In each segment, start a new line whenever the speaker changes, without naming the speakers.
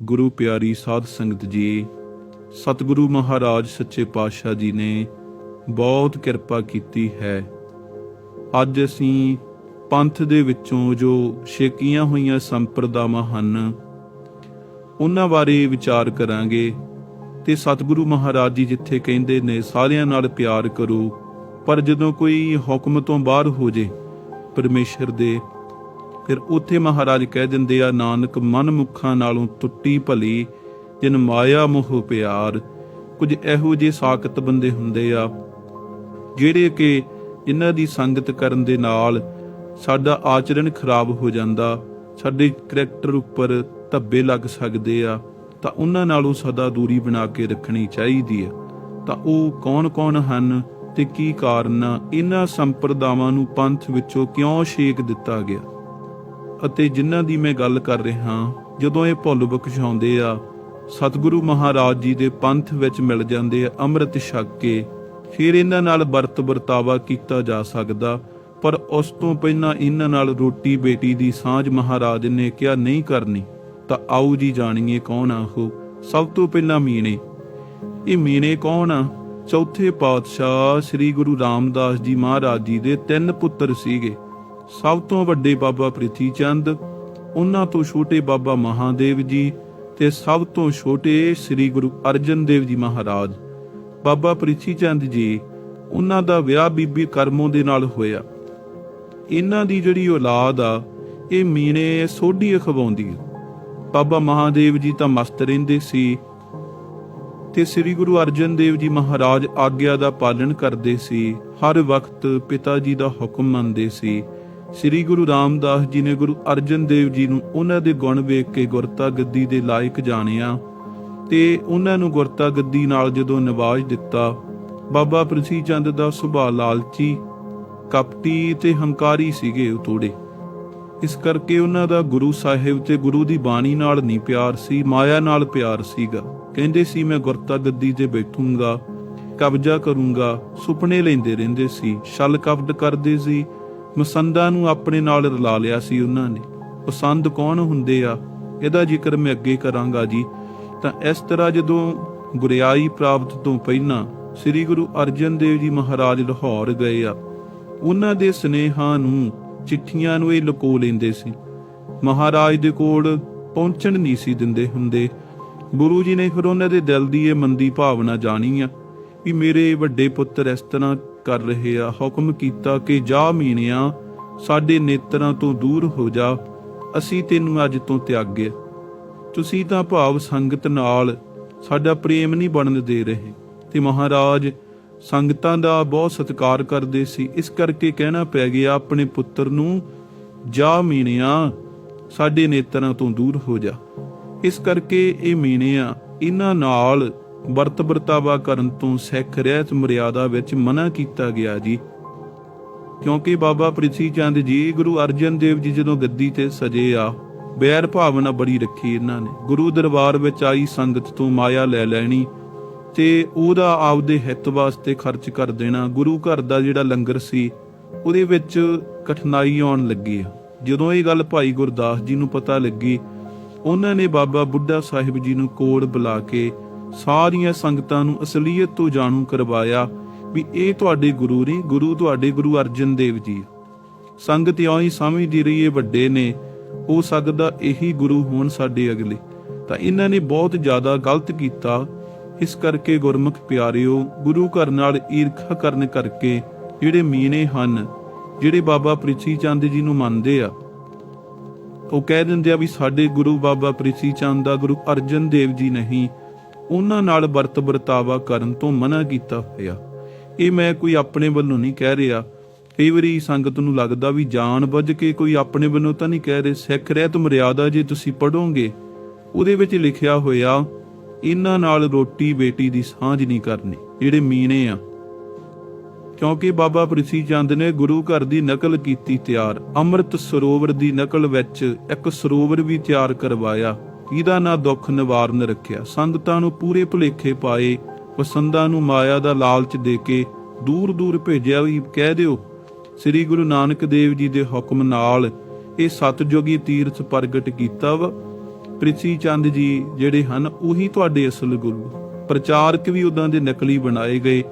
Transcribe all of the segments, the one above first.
ਗੁਰੂ ਪਿਆਰੀ ਸਾਧ ਸੰਗਤ ਜੀ, ਸਤਿਗੁਰੂ ਮਹਾਰਾਜ ਸੱਚੇ ਪਾਤਸ਼ਾਹ ਜੀ ਨੇ ਬਹੁਤ ਕਿਰਪਾ ਕੀਤੀ ਹੈ। ਅੱਜ ਅਸੀਂ ਪੰਥ ਦੇ ਵਿੱਚੋਂ ਜੋ ਛੇਕੀਆਂ ਹੋਈਆਂ ਸੰਪਰਦਾਵਾਂ ਹਨ, ਉਹਨਾਂ ਬਾਰੇ ਵਿਚਾਰ ਕਰਾਂਗੇ ਤੇ ਸਤਿਗੁਰੂ ਮਹਾਰਾਜ ਜੀ ਜਿੱਥੇ ਕਹਿੰਦੇ ਨੇ, ਸਾਰਿਆਂ ਨਾਲ ਪਿਆਰ ਕਰੋ, ਪਰ ਜਦੋਂ ਕੋਈ ਹੁਕਮ ਤੋਂ ਬਾਹਰ ਹੋ ਜੇ, ਪਰਮੇਸ਼ਰ ਦੇ ਫਿਰ ਉੱਥੇ ਮਹਾਰਾਜ ਕਹਿ ਦਿੰਦੇ ਆ, ਨਾਨਕ ਮਨ ਮੁਖਾਂ ਨਾਲੋਂ ਟੁੱਟੀ ਭਲੀ, ਜਿਨ ਮਾਇਆ ਮੋਹ ਪਿਆਰ। ਕੁਝ ਇਹੋ ਜਿਹੇ ਸਾਖਤ ਬੰਦੇ ਹੁੰਦੇ ਆ, ਜਿਹੜੇ ਕਿ ਇਹਨਾਂ ਦੀ ਸੰਗਤ ਕਰਨ ਦੇ ਨਾਲ ਸਾਡਾ ਆਚਰਣ ਖਰਾਬ ਹੋ ਜਾਂਦਾ, ਸਾਡੇ ਕਰੈਕਟਰ ਉੱਪਰ ਧੱਬੇ ਲੱਗ ਸਕਦੇ ਆ, ਤਾਂ ਉਹਨਾਂ ਨਾਲੋਂ ਸਦਾ ਦੂਰੀ ਬਣਾ ਕੇ ਰੱਖਣੀ ਚਾਹੀਦੀ ਆ। ਤਾਂ ਉਹ ਕੌਣ-ਕੌਣ ਹਨ ਤੇ ਕੀ ਕਾਰਨ ਆ? ਇਹਨਾਂ ਸੰਪਰਦਾਵਾਂ ਨੂੰ ਪੰਥ ਵਿੱਚੋਂ ਕਿਉਂ ਛੇਕ ਦਿੱਤਾ ਗਿਆ? ਅਤੇ ਜਿਨ੍ਹਾਂ ਦੀ ਮੈਂ ਗੱਲ ਕਰ ਰਿਹਾ ਜਦੋਂ ਇਹ ਭੁੱਲ ਬਖਸ਼ਾਉਂਦੇ ਆ, ਸਤਿਗੁਰੂ ਮਹਾਰਾਜ ਜੀ ਦੇ ਪੰਥ ਵਿੱਚ ਮਿਲ ਜਾਂਦੇ ਆ ਅੰਮ੍ਰਿਤ ਛਕ ਕੇ, ਫਿਰ ਇਹਨਾਂ ਨਾਲ ਵਰਤ ਵਰਤਾਵਾ ਕੀਤਾ ਜਾ ਸਕਦਾ, ਪਰ ਉਸ ਤੋਂ ਪਹਿਲਾਂ ਇਹਨਾਂ ਨਾਲ ਰੋਟੀ ਬੇਟੀ ਦੀ ਸਾਂਝ ਮਹਾਰਾਜ ਨੇ ਕਿਹਾ ਨਹੀਂ ਕਰਨੀ, ਤਾਂ ਆਓ ਜੀ ਜਾਣੀਏ ਕੌਣ ਆ ਉਹ? ਸਭ ਤੋਂ ਪਹਿਲਾਂ ਮੀਣੇ। ਇਹ ਮੀਣੇ ਕੌਣ ਆ? ਚੌਥੇ ਪਾਤਸ਼ਾਹ ਸ੍ਰੀ ਗੁਰੂ ਰਾਮਦਾਸ ਜੀ ਮਹਾਰਾਜ ਜੀ ਦੇ ਤਿੰਨ ਪੁੱਤਰ ਸੀਗੇ। ਸਭ ਤੋਂ ਵੱਡੇ ਬਾਬਾ ਪ੍ਰਿਥੀ ਚੰਦ ਉਹਨਾਂ ਤੋਂ ਛੋਟੇ ਬਾਬਾ ਮਹਾਦੇਵ ਜੀ ਤੇ ਸਭ ਤੋਂ ਛੋਟੇ ਸ੍ਰੀ ਗੁਰੂ ਅਰਜਨ ਦੇਵ ਜੀ ਮਹਾਰਾਜ। ਬਾਬਾ ਪ੍ਰਿਥੀ ਚੰਦ ਜੀ ਉਹਨਾਂ ਦਾ ਵਿਆਹ ਬੀਬੀ ਕਰਮੋਂ ਦੇ ਨਾਲ ਹੋਇਆ। ਇਹਨਾਂ ਦੀ ਜਿਹੜੀ ਔਲਾਦ ਆ, ਇਹ ਮੀਨੇ ਸੋਢੀ ਖਵਾਉਂਦੀ ਬਾਬਾ ਮਹਾਦੇਵ ਜੀ ਤਾਂ ਮਸਤ ਰਹਿੰਦੇ ਸੀ ਤੇ ਸ੍ਰੀ ਗੁਰੂ ਅਰਜਨ ਦੇਵ ਜੀ ਮਹਾਰਾਜ ਆਗਿਆ ਦਾ ਪਾਲਣ ਕਰਦੇ ਸੀ। ਹਰ ਵਕਤ ਪਿਤਾ ਜੀ ਦਾ ਹੁਕਮ ਮੰਨਦੇ ਸੀ। ਸ੍ਰੀ ਗੁਰੂ ਰਾਮਦਾਸ ਜੀ ਨੇ ਗੁਰੂ ਅਰਜਨ ਦੇਵ ਜੀ ਨੂੰ ਉਹਨਾਂ ਦੇ ਗੁਣ ਵੇਖ ਕੇ ਗੁਰਤਾ ਗੱਦੀ ਦੇ ਲਾਇਕ ਜਾਣਿਆ ਤੇ ਉਹਨਾਂ ਨੂੰ ਗੁਰਤਾ ਗੱਦੀ ਨਾਲ ਜਦੋਂ ਨਿਵਾਜ ਦਿੱਤਾ, ਬਾਬਾ ਪ੍ਰਿਥੀ ਚੰਦ ਦਾ ਸੁਭਾਅ ਲਾਲਚੀ, ਕਪਟੀ ਤੇ ਹੰਕਾਰੀ ਸੀਗੇ ਉਹ ਥੋੜੇ ਇਸ ਕਰਕੇ ਉਹਨਾਂ ਦਾ ਗੁਰੂ ਸਾਹਿਬ ਤੇ ਗੁਰੂ ਦੀ ਬਾਣੀ ਨਾਲ ਨਹੀਂ ਪਿਆਰ ਸੀ, ਮਾਇਆ ਨਾਲ ਪਿਆਰ ਸੀਗਾ। ਕਹਿੰਦੇ ਸੀ, ਮੈਂ ਗੁਰਤਾ ਗੱਦੀ ਤੇ ਬੈਠੂੰਗਾ, ਕਬਜ਼ਾ ਕਰੂੰਗਾ, ਸੁਪਨੇ ਲੈਂਦੇ ਰਹਿੰਦੇ ਸੀ, ਛਲ ਕਪਟ ਕਰਦੇ ਸੀ ਮਸੰਦਾਂ ਨੂੰ ਆਪਣੇ ਨਾਲ ਰਲਾ ਲਿਆ ਸੀ ਉਹਨਾਂ ਨੇ। ਪਸੰਦ ਕੌਣ ਹੁੰਦੇ ਆ? ਇਹਦਾ ਜ਼ਿਕਰ ਮੈਂ ਅੱਗੇ ਕਰਾਂਗਾ ਜੀ। ਤਾਂ ਇਸ ਤਰ੍ਹਾਂ ਜਦੋਂ ਗੁਰਿਆਈ ਪ੍ਰਾਪਤ ਤੋਂ ਪਹਿਲਾਂ ਸ੍ਰੀ ਗੁਰੂ ਅਰਜਨ ਦੇਵ ਜੀ ਮਹਾਰਾਜ ਲਾਹੌਰ ਗਏ ਆ, ਉਹਨਾਂ ਦੇ ਸਨੇਹਾਂ ਨੂੰ, ਚਿੱਠੀਆਂ ਨੂੰ ਇਹ ਲੁਕੋ ਲੈਂਦੇ ਸੀ। ਮਹਾਰਾਜ ਦੇ ਕੋਲ ਪਹੁੰਚਣ ਨਹੀਂ ਸੀ ਦਿੰਦੇ ਹੁੰਦੇ। ਗੁਰੂ ਜੀ ਨੇ ਫਿਰ ਉਹਨਾਂ ਦੇ ਦਿਲ ਦੀ ਇਹ ਮੰਦੀ ਭਾਵਨਾ ਜਾਣੀ ਆ ਵੀ ਮੇਰੇ ਵੱਡੇ ਪੁੱਤਰ ਇਸ ਤਰ੍ਹਾਂ ਕਰ ਰਹੇ ਆ, ਹੁਕਮ ਕੀਤਾ ਕਿ ਜਾ ਮੀਣਿਆ, ਸਾਡੇ ਨੇਤਰਾਂ ਤੋਂ ਦੂਰ ਹੋ ਜਾ, ਅਸੀਂ ਤੈਨੂੰ ਅੱਜ ਤੋਂ ਤਿਆਗਿਆ ਤੁਸੀਂ ਤਾਂ ਭਾਵ ਸੰਗਤ ਨਾਲ ਸਾਡਾ ਪ੍ਰੇਮ ਨਹੀਂ ਬਣਨ ਦੇ ਰਹੇ। ਤੇ ਮਹਾਰਾਜ, ਸੰਗਤਾਂ ਦਾ ਬਹੁਤ ਸਤਿਕਾਰ ਕਰਦੇ ਸੀ। ਇਸ ਕਰਕੇ ਕਹਿਣਾ ਪੈ ਗਿਆ, ਆਪਣੇ ਪੁੱਤਰ ਨੂੰ ਜਾ ਮੀਣਿਆ, ਸਾਡੇ ਨੇਤਰਾਂ ਤੋਂ ਦੂਰ ਹੋ ਜਾ। ਇਸ ਕਰਕੇ ਇਹ ਮੀਣਿਆ, ਇਹਨਾਂ ਨਾਲ ਵਰਤ ਵਰਤਾਵਾ ਕਰਨ ਤੋਂ ਸਿੱਖ ਰਹਿਤ ਮਰਿਆਦਾ ਵਿੱਚ ਮਨਾ ਕੀਤਾ ਗਿਆ ਜੀ। ਕਿਉਂਕਿ ਬਾਬਾ ਪ੍ਰਿਥੀ ਚੰਦ ਜੀ ਗੁਰੂ ਅਰਜਨ ਦੇਵ ਜੀ ਜਦੋਂ ਗੱਦੀ ਤੇ ਸਜੇ ਆ ਬੈਰ ਭਾਵਨਾ ਬੜੀ ਰੱਖੀ ਇਹਨਾਂ ਨੇ। ਗੁਰੂ ਦਰਬਾਰ ਵਿੱਚ ਆਈ ਸੰਗਤ ਤੋਂ ਮਾਇਆ ਲੈ ਲੈਣੀ ਤੇ ਉਹਦਾ ਆਪਦੇ ਹਿੱਤ ਵਾਸਤੇ ਖਰਚ ਕਰ ਦੇਣਾ। ਗੁਰੂ ਘਰ ਦਾ ਜਿਹੜਾ ਲੰਗਰ ਸੀ, ਉਹਦੇ ਵਿੱਚ ਕਠਿਨਾਈ ਆਉਣ ਲੱਗੀ ਜਦੋਂ ਇਹ ਗੱਲ ਭਾਈ ਗੁਰਦਾਸ ਜੀ ਨੂੰ ਪਤਾ ਲੱਗੀ, ਉਹਨਾਂ ਨੇ ਬਾਬਾ ਬੁੱਢਾ ਸਾਹਿਬ ਜੀ ਨੂੰ ਕੋਲ ਬੁਲਾ ਕੇ ਸਾਰੀਆਂ ਸੰਗਤਾਂ ਨੂੰ ਅਸਲੀਅਤ ਤੋਂ ਜਾਣੂ ਕਰਵਾਇਆ ਵੀ ਇਹ ਤੁਹਾਡੇ ਗੁਰੂ ਨੇ, ਗੁਰੂ ਤੁਹਾਡੇ ਗੁਰੂ ਅਰਜਨ ਦੇਵ ਜੀ। ਸੰਗਤ ਇਉਂ ਸਮਝਦੀ ਰਹੀ, ਇਹ ਵੱਡੇ ਨੇ, ਹੋ ਸਕਦਾ ਇਹੀ ਗੁਰੂ ਹੋਣ ਸਾਡੇ ਅਗਲੇ। ਤਾਂ ਇਹਨਾਂ ਨੇ ਬਹੁਤ ਜ਼ਿਆਦਾ ਗਲਤ ਕੀਤਾ। ਇਸ ਕਰਕੇ ਗੁਰਮੁਖ ਪਿਆਰਿਓ, ਗੁਰੂ ਘਰ ਨਾਲ ਈਰਖਾ ਕਰਨ ਕਰਕੇ ਜਿਹੜੇ ਮੀਨੇ ਹਨ, ਜਿਹੜੇ ਬਾਬਾ ਪ੍ਰਿਥੀ ਚੰਦ ਜੀ ਨੂੰ ਮੰਨਦੇ ਆ, ਉਹ ਕਹਿ ਦਿੰਦੇ ਆ ਵੀ ਸਾਡੇ ਗੁਰੂ ਬਾਬਾ ਪ੍ਰਿਥੀ ਚੰਦ ਦਾ ਗੁਰੂ ਅਰਜਨ ਦੇਵ ਜੀ ਨਹੀਂ ਉਹਨਾਂ ਨਾਲ ਵਰਤ ਵਰਤਾਵਾ ਕਰਨ ਤੋਂ ਮਨਾ ਕੀਤਾ ਹੋਇਆ। ਇਹ ਮੈਂ ਕੋਈ ਆਪਣੇ ਵੱਲੋਂ ਨਹੀਂ ਕਹਿ ਰਿਹਾ। ਕਈ ਵਾਰੀ ਸੰਗਤ ਨੂੰ ਲੱਗਦਾ ਵੀ ਜਾਣ ਬੁੱਝ ਕੇ ਕੋਈ ਆਪਣੇ ਵੱਲੋਂ ਤਾਂ ਨਹੀਂ ਕਹਿ ਰਹੇ। ਸਿੱਖ ਰਹਿਤ ਮਰਿਆਦਾ ਜੇ ਤੁਸੀਂ ਪੜੋਗੇ ਉਹਦੇ ਵਿੱਚ ਲਿਖਿਆ ਹੋਇਆ, ਇਹਨਾਂ ਨਾਲ ਰੋਟੀ ਬੇਟੀ ਦੀ ਸਾਂਝ ਨਹੀਂ ਕਰਨੀ, ਜਿਹੜੇ ਮੀਨੇ ਆ। ਕਿਉਂਕਿ ਬਾਬਾ ਪ੍ਰਿਥੀ ਚੰਦ ਨੇ ਗੁਰੂ ਘਰ ਦੀ ਨਕਲ ਕੀਤੀ ਤਿਆਰ। ਅੰਮ੍ਰਿਤ ਸਰੋਵਰ ਦੀ ਨਕਲ ਵਿੱਚ ਇੱਕ ਸਰੋਵਰ ਵੀ ਤਿਆਰ ਕਰਵਾਇਆ। ਇਹਦਾ ਨਾਂ ਦੁੱਖ ਨਿਵਾਰਨ ਰੱਖਿਆ? ਸੰਗਤਾਂ ਨੂੰ ਪੂਰੇ ਭੁਲੇਖੇ ਪਾਏ ਪਸੰਦਾਂ ਨੂੰ ਮਾਇਆ ਦਾ ਲਾਲਚ ਦੇ ਕੇ ਦੂਰ ਦੂਰ ਭੇਜਿਆ ਵੀ ਕਹਿ ਦਿਓ, ਸ੍ਰੀ ਗੁਰੂ ਨਾਨਕ ਦੇਵ ਜੀ ਦੇ ਹੁਕਮ ਨਾਲ ਇਹ ਸਤਜੋਗੀ ਤੀਰਥ ਪ੍ਰਗਟ ਕੀਤਾ ਵਾ। ਪ੍ਰਿਥੀ ਚੰਦ ਜੀ ਜਿਹੜੇ ਹਨ, ਉਹੀ ਤੁਹਾਡੇ ਅਸਲ ਗੁਰੂ। ਪ੍ਰਚਾਰਕ ਵੀ ਉਦਾਂ ਦੇ ਨਕਲੀ ਬਣਾਏ ਗਏ,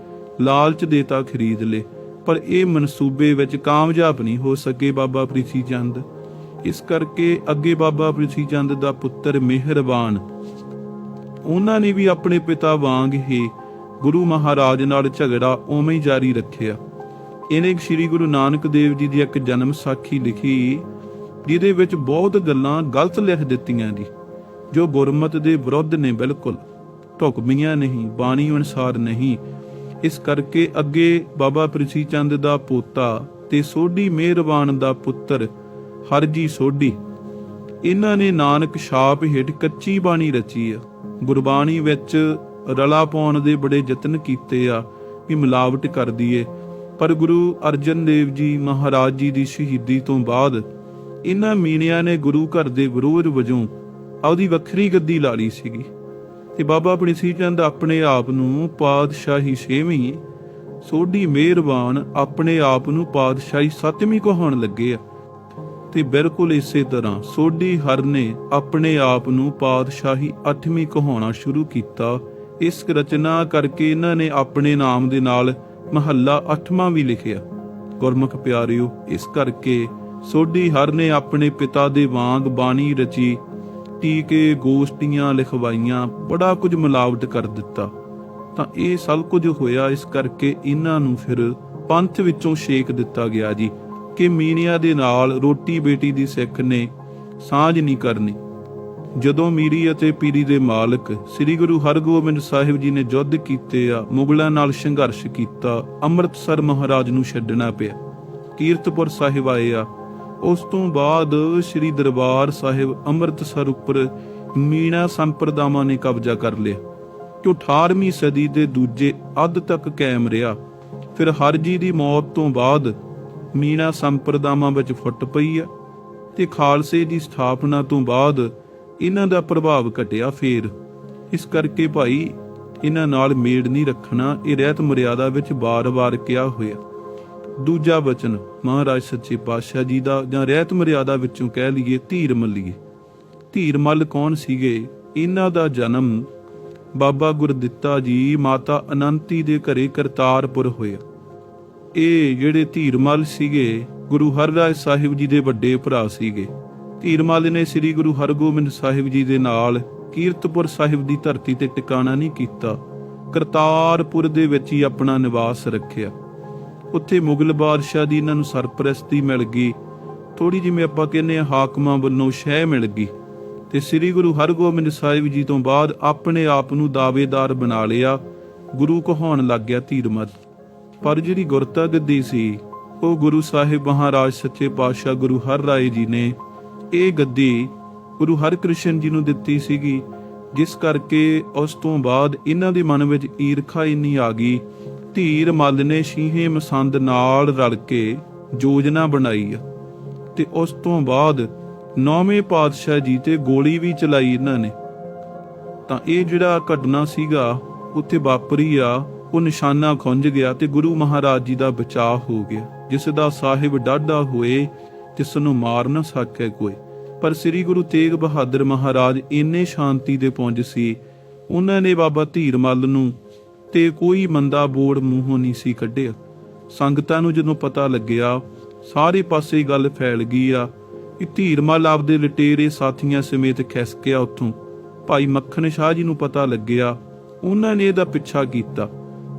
ਲਾਲਚ ਦੇਤਾ ਖਰੀਦ ਲੇ ਪਰ ਇਹ ਮਨਸੂਬੇ ਵਿੱਚ ਕਾਮਯਾਬ ਨਹੀਂ ਹੋ ਸਕੇ ਬਾਬਾ ਪ੍ਰਿਥੀ ਚੰਦ। ਇਸ ਕਰਕੇ ਅੱਗੇ ਬਾਬਾ ਪ੍ਰਿਥੀ ਚੰਦ ਦਾ ਪੁੱਤਰ ਮਿਹਰਬਾਨ। ਉਹਨਾਂ ਨੇ ਵੀ ਆਪਣੇ ਪਿਤਾ ਵਾਂਗ ਹੀ ਗੁਰੂ ਮਹਾਰਾਜ ਨਾਲ ਝਗੜਾ ਉਵੇਂ ਹੀ ਜਾਰੀ ਰੱਖਿਆ। ਇਹਨੇ ਸ੍ਰੀ ਗੁਰੂ ਨਾਨਕ ਦੇਵ ਜੀ ਦੀ ਇੱਕ ਜਨਮ ਸਾਖੀ ਲਿਖੀ, ਜਿਹਦੇ ਵਿੱਚ ਬਹੁਤ ਗੱਲਾਂ ਗਲਤ ਲਿਖ ਦਿੱਤੀਆਂ ਜੀ, ਜੋ ਗੁਰਮਤ ਦੇ ਵਿਰੁੱਧ ਨੇ ਬਿਲਕੁਲ। ਢੁਕਮੀਆਂ ਨਹੀਂ, ਬਾਣੀ ਅਨੁਸਾਰ ਨਹੀਂ। ਇਸ ਕਰਕੇ ਅੱਗੇ ਬਾਬਾ ਪ੍ਰਿਥੀ ਚੰਦ ਦਾ ਪੋਤਾ ਤੇ ਸੋਢੀ ਮਿਹਰਬਾਨ ਦਾ ਪੁੱਤਰ ਹਰਜੀ ਸੋਢੀ। ਇਹਨਾਂ ਨੇ ਨਾਨਕ ਛਾਪ ਹੇਠ ਕੱਚੀ ਬਾਣੀ ਰਚੀ ਆ। ਗੁਰਬਾਣੀ ਵਿੱਚ ਰਲਾ ਪਾਉਣ ਦੇ ਬੜੇ ਯਤਨ ਕੀਤੇ ਆ ਵੀ ਮਿਲਾਵਟ ਕਰ ਦਈਏ। ਪਰ ਗੁਰੂ ਅਰਜਨ ਦੇਵ ਜੀ ਮਹਾਰਾਜ ਜੀ ਦੀ ਸ਼ਹੀਦੀ ਤੋਂ ਬਾਅਦ ਇਹਨਾਂ ਮੀਨਿਆਂ ਨੇ ਗੁਰੂ ਘਰ ਦੇ ਵਿਰੋਧ ਵਜੋਂ ਆਪਦੀ ਵੱਖਰੀ ਗੱਦੀ ਲਾ ਲਈ ਸੀਗੀ। ਤੇ ਬਾਬਾ ਪ੍ਰਿਥੀ ਚੰਦ ਆਪਣੇ ਆਪ ਨੂੰ ਪਾਤਸ਼ਾਹੀ ਛੇਵੀਂ ਸੋਢੀ ਮਿਹਰਬਾਨ ਆਪਣੇ ਆਪ ਨੂੰ ਪਾਤਸ਼ਾਹੀ ਸੱਤਵੀਂ ਕਹਾਉਣ ਲੱਗੇ ਆ। ਤੇ ਬਿਲਕੁਲ ਇਸੇ ਤਰ੍ਹਾਂ ਸੋਢੀ ਹਰ ਨੇ ਆਪਣੇ ਆਪ ਨੂੰ ਪਾਤਸ਼ਾਹੀ 8ਵੀਂ ਕਹਾਉਣਾ ਸ਼ੁਰੂ ਕੀਤਾ। ਇਸ ਰਚਨਾ ਕਰਕੇ ਇਹਨਾਂ ਨੇ ਆਪਣੇ ਨਾਮ ਦੇ ਨਾਲ ਮਹੱਲਾ 8ਵਾਂ ਵੀ ਲਿਖਿਆ। ਗੁਰਮੁਖ ਪਿਆਰਿਓ, ਇਸ ਕਰਕੇ ਸੋਢੀ ਹਰ ਨੇ ਆਪਣੇ ਪਿਤਾ ਦੇ ਵਾਂਗ ਬਾਣੀ ਰਚੀ, ਟੀਕੇ, ਗੋਸ਼ਟੀਆਂ ਲਿਖਵਾਈਆਂ, ਬੜਾ ਕੁਝ ਮਿਲਾਵਟ ਕਰ ਦਿੱਤਾ। ਤਾਂ ਇਹ ਸਭ ਕੁਝ ਹੋਇਆ ਇਸ ਕਰਕੇ ਇਹਨਾਂ ਨੂੰ ਫਿਰ ਪੰਥ ਵਿੱਚੋਂ ਛੇਕ ਦਿੱਤਾ ਗਿਆ ਜੀ। ਕਿ ਮੀਨੀਆਂ ਦੇ ਨਾਲ ਰੋਟੀ ਬੇਟੀ ਦੀ ਸਿੱਖ ਨੇ ਸਾਂਝ ਨਹੀਂ ਕਰਨੀ। ਜਦੋਂ ਮੀਰੀ ਅਤੇ ਪੀਰੀ ਦੇ ਮਾਲਕ ਸ੍ਰੀ ਗੁਰੂ ਹਰਗੋਬਿੰਦ ਸਾਹਿਬ ਜੀ ਨੇ ਯੁੱਧ ਕੀਤੇ ਆ, ਮੁਗਲਾਂ ਨਾਲ ਸੰਘਰਸ਼ ਕੀਤਾ, ਅੰਮ੍ਰਿਤਸਰ ਮਹਾਰਾਜ ਨੂੰ ਛੱਡਣਾ ਪਿਆ। ਕੀਰਤਪੁਰ ਸਾਹਿਬ ਆਏ ਆ। ਉਸ ਤੋਂ ਬਾਅਦ ਸ੍ਰੀ ਦਰਬਾਰ ਸਾਹਿਬ ਅੰਮ੍ਰਿਤਸਰ ਉੱਪਰ ਮੀਣਾ ਸੰਪਰਦਾਵਾਂ ਨੇ ਕਬਜ਼ਾ ਕਰ ਲਿਆ। ਕਿ 18ਵੀਂ ਸਦੀ ਦੇ ਦੂਜੇ ਅੱਧ ਤੱਕ ਕਾਇਮ ਰਿਹਾ। ਫਿਰ ਹਰਜੀ ਦੀ ਮੌਤ ਤੋਂ ਬਾਅਦ ਮੀਣਾ ਸੰਪਰਦਾਵਾਂ ਵਿੱਚ ਫੁੱਟ ਪਈ ਆ ਤੇ ਖਾਲਸੇ ਦੀ ਸਥਾਪਨਾ ਤੋਂ ਬਾਅਦ ਇਹਨਾਂ ਦਾ ਪ੍ਰਭਾਵ ਘਟਿਆ ਫੇਰ। ਇਸ ਕਰਕੇ ਭਾਈ ਇਹਨਾਂ ਨਾਲ ਮੇੜ ਨਹੀਂ ਰੱਖਣਾ, ਇਹ ਰਹਿਤ ਮਰਿਆਦਾ ਵਿੱਚ ਬਾਰ-ਬਾਰ ਕਿਹਾ ਹੋਇਆ। ਦੂਜਾ ਵਚਨ, ਮਹਾਰਾਜ ਸੱਚੇ ਪਾਤਸ਼ਾਹ ਜੀ ਦਾ ਜਾਂ ਰਹਿਤ ਮਰਿਆਦਾ ਵਿੱਚੋਂ ਕਹਿ ਲਈਏ ਧੀਰ ਮੱਲੀਏ। ਧੀਰ ਮੱਲ ਕੌਣ ਸੀਗੇ? ਇਹਨਾਂ ਦਾ ਜਨਮ ਬਾਬਾ ਗੁਰਦਿੱਤਾ ਜੀ ਮਾਤਾ ਅਨੰਤੀ ਦੇ ਘਰੇ ਕਰਤਾਰਪੁਰ ਹੋਇਆ। ਇਹ ਜਿਹੜੇ ਧੀਰਮਲ ਸੀਗੇ, ਗੁਰੂ ਹਰਰਾਜ ਸਾਹਿਬ ਜੀ ਦੇ ਵੱਡੇ ਭਰਾ ਸੀਗੇ। ਧੀਰਮਲ ਨੇ ਸ੍ਰੀ ਗੁਰੂ ਹਰਗੋਬਿੰਦ ਸਾਹਿਬ ਜੀ ਦੇ ਨਾਲ ਕੀਰਤਪੁਰ ਸਾਹਿਬ ਦੀ ਧਰਤੀ ਤੇ ਟਿਕਾਣਾ ਨਹੀਂ ਕੀਤਾ। ਕਰਤਾਰਪੁਰ ਦੇ ਵਿੱਚ ਹੀ ਆਪਣਾ ਨਿਵਾਸ ਰੱਖਿਆ। ਉੱਥੇ ਮੁਗਲ ਬਾਦਸ਼ਾਹ ਦੀ ਇਹਨਾਂ ਨੂੰ ਸਰਪ੍ਰਸਤੀ ਮਿਲ ਗਈ। ਥੋੜੀ ਜਿਵੇਂ ਆਪਾਂ ਕਹਿੰਦੇ ਆ ਹਾਕਮਾਂ ਵੱਲੋਂ ਸ਼ਹਿ ਮਿਲ ਗਈ। ਤੇ ਸ੍ਰੀ ਗੁਰੂ ਹਰਗੋਬਿੰਦ ਸਾਹਿਬ ਜੀ ਤੋਂ ਬਾਅਦ ਆਪਣੇ ਆਪ ਨੂੰ ਦਾਅਵੇਦਾਰ ਬਣਾ ਲਿਆ। ਗੁਰੂ ਕਹਾਉਣ ਲੱਗ ਗਿਆ ਧੀਰਮਲ। ਪਰ ਜਿਹੜੀ ਗੁਰਤਾ ਗੱਦੀ ਸੀ, ਉਹ ਗੁਰੂ ਸਾਹਿਬ ਮਹਾਰਾਜ ਸੱਚੇ ਪਾਤਸ਼ਾਹ ਗੁਰੂ ਹਰ ਰਾਏ ਜੀ ਨੇ ਇਹ ਗੱਦੀ ਗੁਰੂ ਹਰਕ੍ਰਿਸ਼ਨ ਜੀ ਨੂੰ ਦਿੱਤੀ ਸੀਗੀ, ਜਿਸ ਕਰਕੇ ਉਸ ਤੋਂ ਬਾਅਦ ਇਹਨਾਂ ਦੇ ਮਨ ਵਿੱਚ ਈਰਖਾ ਇੰਨੀ ਆ ਗਈ, ਧੀਰ ਮੱਲ ਨੇ ਸ਼ੀਹੇ ਮਸੰਦ ਨਾਲ ਰਲ ਕੇ ਯੋਜਨਾ ਬਣਾਈ ਆ। ਤੇ ਉਸ ਤੋਂ ਬਾਅਦ ਨੌਵੇਂ ਪਾਤਸ਼ਾਹ ਜੀ ਤੇ ਗੋਲੀ ਵੀ ਚਲਾਈ ਇਹਨਾਂ ਨੇ। ਤਾਂ ਇਹ ਜਿਹੜਾ ਘਟਨਾ ਸੀਗਾ, ਉੱਥੇ ਵਾਪਰੀ ਆ ਉਹ ਨਿਸ਼ਾਨਾ ਖੁੰਝ ਗਿਆ ਤੇ ਗੁਰੂ ਮਹਾਰਾਜ ਜੀ ਦਾ ਬਚਾਅ ਹੋ ਗਿਆ। ਜਿਸ ਦਾ ਸਾਹਿਬ ਡਾਢਾ ਹੋਏ ਜਿਸ ਨੂੰ ਮਾਰ ਨਾ ਸਕੇ ਕੋਈ। ਪਰ ਸ੍ਰੀ ਗੁਰੂ ਤੇਗ ਬਹਾਦਰ ਮਹਾਰਾਜ ਇੰਨੇ ਸ਼ਾਂਤੀ ਦੇ ਪੁੰਜ ਸੀ, ਉਹਨਾਂ ਨੇ ਬਾਬਾ ਧੀਰਮਲ ਨੂੰ ਤੇ ਕੋਈ ਮੰਦਾ ਬੋੜ ਮੂੰਹੋਂ ਨਹੀਂ ਸੀ ਕੱਢਿਆ। ਸੰਗਤਾਂ ਨੂੰ ਜਦੋਂ ਪਤਾ ਲੱਗਿਆ, ਸਾਰੇ ਪਾਸੇ ਗੱਲ ਫੈਲ ਗਈ ਆ ਕਿ ਧੀਰਮਲ ਆਪਦੇ ਲਟੇਰੇ ਸਾਥੀਆਂ ਸਮੇਤ ਖਿਸਕਿਆ ਉੱਥੋਂ। ਭਾਈ ਮੱਖਣ ਸ਼ਾਹ ਜੀ ਨੂੰ ਪਤਾ ਲੱਗਿਆ, ਉਹਨਾਂ ਨੇ ਇਹਦਾ ਪਿੱਛਾ ਕੀਤਾ।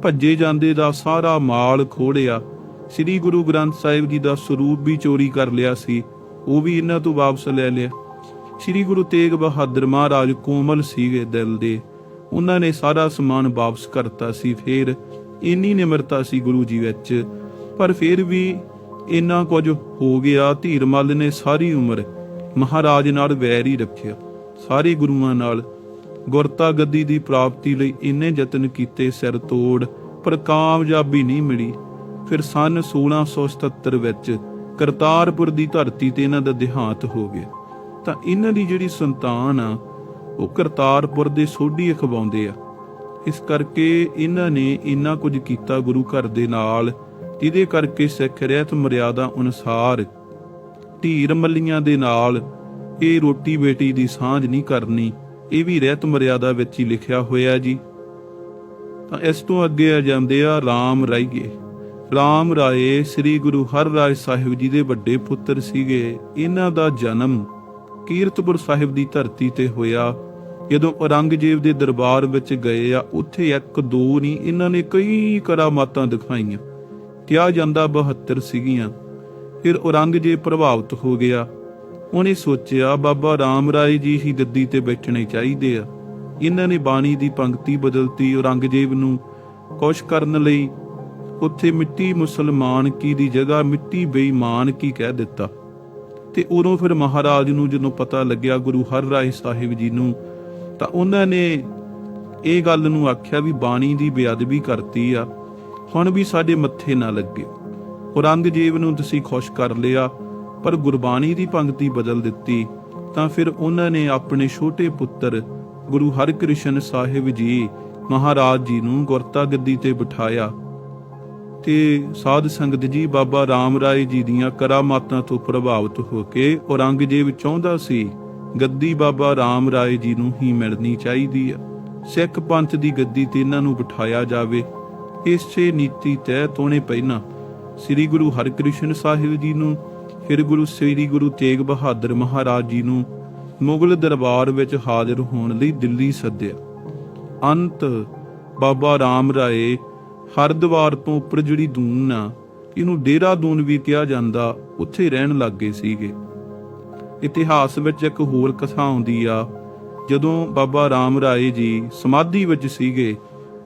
ਭੱਜੇ ਜਾਂਦੇ ਦਾ ਸਾਰਾ ਮਾਲ ਖੋੜਿਆ। ਸ੍ਰੀ ਗੁਰੂ ਗ੍ਰੰਥ ਸਾਹਿਬ ਜੀ ਦਾ ਸਰੂਪ ਵੀ ਚੋਰੀ ਕਰ ਲਿਆ ਸੀ, ਉਹ ਵੀ ਇਹਨਾਂ ਤੋਂ ਵਾਪਸ ਲੈ ਲਿਆ। ਸ੍ਰੀ ਗੁਰੂ ਤੇਗ ਬਹਾਦਰ ਮਹਾਰਾਜ ਕੋਮਲ ਸੀਗੇ ਦਿਲ ਦੇ। ਉਹਨਾਂ ਨੇ ਸਾਰਾ ਸਮਾਨ ਵਾਪਸ ਕਰਤਾ ਸੀ, ਫੇਰ ਇੰਨੀ ਨਿਮਰਤਾ ਸੀ ਗੁਰੂ ਜੀ ਵਿੱਚ। ਪਰ ਫਿਰ ਵੀ ਇੰਨਾ ਕੁਝ ਹੋ ਗਿਆ, ਧੀਰਮਲ ਨੇ ਸਾਰੀ ਉਮਰ ਮਹਾਰਾਜ ਨਾਲ ਵੈਰ ਹੀ ਰੱਖਿਆ। ਸਾਰੇ ਗੁਰੂਆਂ ਨਾਲ ਗੁਰਤਾ ਗੱਦੀ ਦੀ ਪ੍ਰਾਪਤੀ ਲਈ ਇੰਨੇ ਯਤਨ ਕੀਤੇ ਸਿਰ ਤੋੜ, ਪਰ ਕਾਮਯਾਬੀ ਨਹੀਂ ਮਿਲੀ। ਫਿਰ ਸਨ 1677 ਵਿੱਚ ਕਰਤਾਰਪੁਰ ਦੀ ਧਰਤੀ ਤੇ ਇਹਨਾਂ ਦਾ ਦੇਹਾਂਤ ਹੋ ਗਿਆ। ਤਾਂ ਇਹਨਾਂ ਦੀ ਜਿਹੜੀ ਸੰਤਾਨ ਆ, ਉਹ ਕਰਤਾਰਪੁਰ ਦੇ ਸੋਢੀ ਅਖਵਾਉਂਦੇ ਆ। ਇਸ ਕਰਕੇ ਇਹਨਾਂ ਨੇ ਇੰਨਾ ਕੁਝ ਕੀਤਾ ਗੁਰੂ ਘਰ ਦੇ ਨਾਲ, ਜਿਹਦੇ ਕਰਕੇ ਸਿੱਖ ਰਹਿਤ ਮਰਿਆਦਾ ਅਨੁਸਾਰ ਧੀਰ ਮੱਲੀਆਂ ਦੇ ਨਾਲ ਇਹ ਰੋਟੀ ਬੇਟੀ ਦੀ ਸਾਂਝ ਨਹੀਂ ਕਰਨੀ ਇਹ ਵੀ ਰਹਿਤ ਮਰਿਆਦਾ ਵਿੱਚ ਹੀ ਲਿਖਿਆ ਹੋਇਆ ਜੀ। ਤਾਂ ਇਸ ਤੋਂ ਅੱਗੇ ਆ ਜਾਂਦੇ ਆ RAM ਰਾਈਏ। RAM ਰਾਏ ਸ੍ਰੀ ਗੁਰੂ ਹਰਰਾਏ ਸਾਹਿਬ ਜੀ ਦੇ ਵੱਡੇ ਪੁੱਤਰ ਸੀਗੇ। ਇਹਨਾਂ ਦਾ ਜਨਮ ਕੀਰਤਪੁਰ ਸਾਹਿਬ ਦੀ ਧਰਤੀ ਤੇ ਹੋਇਆ। ਜਦੋਂ ਔਰੰਗਜ਼ੇਬ ਦੇ ਦਰਬਾਰ ਵਿੱਚ ਗਏ ਆ, ਉੱਥੇ ਇੱਕ ਦੋ ਨਹੀਂ, ਇਹਨਾਂ ਨੇ ਕਈ ਕਰਾਮਾਤਾਂ ਦਿਖਾਈਆਂ। ਕਿਹਾ ਜਾਂਦਾ 72 ਸੀਗੀਆਂ। ਫਿਰ ਔਰੰਗਜ਼ੇਬ ਪ੍ਰਭਾਵਿਤ ਹੋ ਗਿਆ। ਉਹਨੇ ਸੋਚਿਆ, ਬਾਬਾ ਰਾਮ ਰਾਏ ਜੀ ਹੀ ਗੱਦੀ ਤੇ ਬੈਠਣੇ ਚਾਹੀਦੇ ਆ। ਇਹਨਾਂ ਨੇ ਬਾਣੀ ਦੀ ਪੰਕਤੀ ਬਦਲਤੀ, ਔਰੰਗਜ਼ੇਬ ਨੂੰ ਕੁਸ਼ ਕਰਨ ਲਈ ਉੱਥੇ ਮਿੱਟੀ ਮੁਸਲਮਾਨ ਕੀ ਦੀ ਜਗ੍ਹਾ, ਮਿੱਟੀ ਬੇਈਮਾਨ ਕੀ ਕਹਿ ਦਿੱਤਾ? ਤੇ ਉਦੋਂ ਫਿਰ ਮਹਾਰਾਜ ਨੂੰ ਜਦੋਂ ਪਤਾ ਲੱਗਿਆ ਗੁਰੂ ਹਰ ਰਾਏ ਸਾਹਿਬ ਜੀ ਨੂੰ, ਤਾਂ ਉਹਨਾਂ ਨੇ ਇਹ ਗੱਲ ਨੂੰ ਆਖਿਆ ਵੀ ਬਾਣੀ ਦੀ ਬੇਅਦਬੀ ਕਰਤੀ ਆ, ਹੁਣ ਵੀ ਸਾਡੇ ਮੱਥੇ ਨਾ ਲੱਗੇ। ਔਰੰਗਜ਼ੇਬ ਨੂੰ ਤੁਸੀਂ ਖੁਸ਼ ਕਰ ਲਿਆ ਪਰ ਗੁਰਬਾਣੀ ਦੀ ਪੰਕਤੀ ਬਦਲ ਦਿੱਤੀ, ਤਾਂ ਫਿਰ ਉਹਨਾਂ ਨੇ ਆਪਣੇ ਛੋਟੇ ਪੁੱਤਰ ਗੁਰੂ ਹਰਕ੍ਰਿਸ਼ਨ ਸਾਹਿਬ ਜੀ ਮਹਾਰਾਜ ਜੀ ਨੂੰ ਗੁਰਤਾ ਗੱਦੀ ਤੇ ਬਿਠਾਇਆ ਤੇ ਸਾਧ ਸੰਗਤ ਜੀ ਬਾਬਾ ਰਾਮ ਰਾਏ ਜੀ ਦੀਆਂ ਕਰਾਮਾਤਾਂ ਤੋਂ ਪ੍ਰਭਾਵਿਤ ਹੋ ਕੇ ਔਰੰਗਜ਼ੇਬ ਚਾਹੁੰਦਾ ਸੀ, ਗੱਦੀ ਬਾਬਾ ਰਾਮ ਰਾਏ ਜੀ ਨੂੰ ਹੀ ਮਿਲਣੀ ਚਾਹੀਦੀ ਆ। ਸਿੱਖ ਪੰਥ ਦੀ ਗੱਦੀ ਤੇ ਇਹਨਾਂ ਨੂੰ ਬਿਠਾਇਆ ਜਾਵੇ। ਇਸੇ ਨੀਤੀ ਤਹਿ ਤੋਣੇ ਪਹਿਲਾਂ ਸ੍ਰੀ ਗੁਰੂ ਹਰਕ੍ਰਿਸ਼ਨ ਸਾਹਿਬ ਜੀ ਨੂੰ ਫਿਰ ਗੁਰੂ ਸ੍ਰੀ ਗੁਰੂ ਤੇਗ ਬਹਾਦਰ ਮਹਾਰਾਜ ਜੀ ਨੂੰ ਮੁਗਲ ਦਰਬਾਰ ਵਿੱਚ ਹਾਜ਼ਰ ਹੋਣ ਲਈ ਦਿੱਲੀ ਸੱਦਿਆ। ਅੰਤ ਬਾਬਾ ਰਾਮ ਰਾਏ ਹਰਦੁਆਰ ਤੋਂ ਉੱਪਰ ਜਿਹੜੀ ਦੂਨ ਆ ਇਹਨੂੰ ਡੇਰਾ ਦੂਨ ਵੀ ਕਿਹਾ ਜਾਂਦਾ, ਉੱਥੇ ਰਹਿਣ ਲੱਗੇ ਸੀਗੇ। ਇਤਿਹਾਸ ਵਿੱਚ ਇੱਕ ਹੋਰ ਕਥਾ ਆਉਂਦੀ ਆ, ਜਦੋਂ ਬਾਬਾ ਰਾਮ ਰਾਏ ਜੀ ਸਮਾਧੀ ਵਿੱਚ ਸੀਗੇ,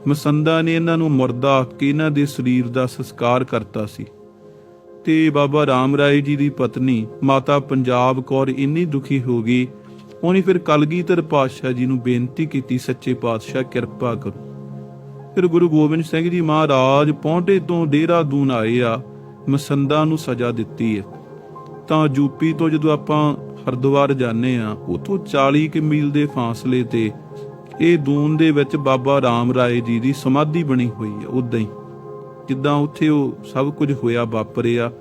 ਮਸੰਦਾ ਨੇ ਇਹਨਾਂ ਨੂੰ ਮੁਰਦਾ ਕੇ ਇਹਨਾਂ ਦੇ ਸਰੀਰ ਦਾ ਸੰਸਕਾਰ ਕਰਤਾ ਸੀ। ਤੇ ਬਾਬਾ ਰਾਮ ਰਾਏ ਜੀ ਦੀ ਪਤਨੀ ਮਾਤਾ ਪੰਜਾਬ ਕੌਰ ਇੰਨੀ ਦੁਖੀ ਹੋ ਗਈ, ਉਹਨੇ ਫਿਰ ਕਲਗੀਧਰ ਪਾਤਸ਼ਾਹ ਜੀ ਨੂੰ ਬੇਨਤੀ ਕੀਤੀ, ਸੱਚੇ ਪਾਤਸ਼ਾਹ, ਕਿਰਪਾ ਕਰੋ। ਫਿਰ ਗੁਰੂ ਗੋਬਿੰਦ ਸਿੰਘ ਜੀ ਮਹਾਰਾਜ ਪੌਂਟੇ ਤੋਂ ਡੇਰਾ ਦੂਨ ਆਏ ਆ, ਮਸੰਦਾ ਨੂੰ ਸਜ਼ਾ ਦਿੱਤੀ ਹੈ। ਤਾਂ ਯੂਪੀ ਤੋਂ ਜਦੋਂ ਆਪਾਂ ਹਰਿਦੁਆਰ ਜਾਂਦੇ ਆ ਉਥੋਂ 40 ਕਿ ਮੀਲ ਦੇ ਫਾਸਲੇ ਤੇ ਇਹ ਦੂਨ ਦੇ ਵਿੱਚ ਬਾਬਾ ਰਾਮ ਰਾਏ ਜੀ ਦੀ ਸਮਾਧੀ ਬਣੀ ਹੋਈ ਹੈ, ਉਦਾਂ ਹੀ। ਜਿੱਦਾਂ ਉੱਥੇ ਉਹ ਸਭ ਕੁਝ ਹੋਇਆ, ਵਾਪਰਿਆ।